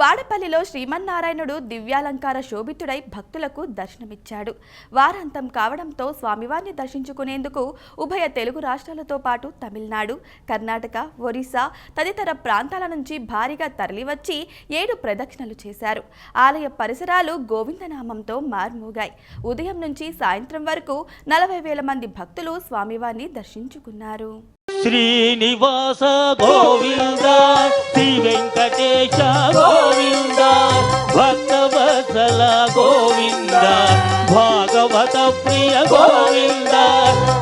వాడపల్లిలో శ్రీమన్నారాయణుడు దివ్యాలంకార శోభితుడై భక్తులకు దర్శనమిచ్చాడు. వారాంతం కావడంతో స్వామివారిని దర్శించుకునేందుకు ఉభయ తెలుగు రాష్ట్రాలతో పాటు తమిళనాడు కర్ణాటక ఒరిస్సా తదితర ప్రాంతాల నుంచి భారీగా తరలివచ్చి ఏడు ప్రదక్షిణలు చేశారు. ఆలయ పరిసరాలు గోవిందనామంతో మార్మోగాయి. ఉదయం నుంచి సాయంత్రం వరకు నలభై వేల మంది భక్తులు స్వామివారిని దర్శించుకున్నారు. శ్రీనివాస గోవింద శ్రీ వెంకటేశ భాగవత ప్రియ గోవింద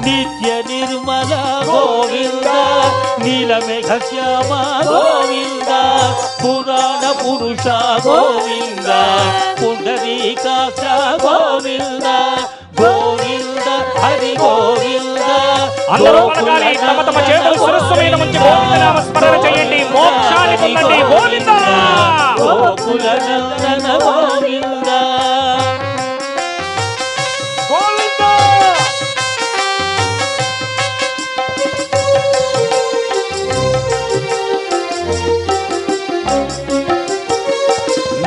నిత్య నిర్మల గోవింద నీలమేఘ శ్యామ గోవింద పురాణ పురుష గోవింద పుండరీకాక్ష గోవింద గోవింద హరి గోవింద అందరూ పలకాలి తమ తమ చేతులు ఉంచి గోవిందనామ స్మరణ చేయండి. మోక్షాన్ని పొందండి. గోవింద! గోకుల నందన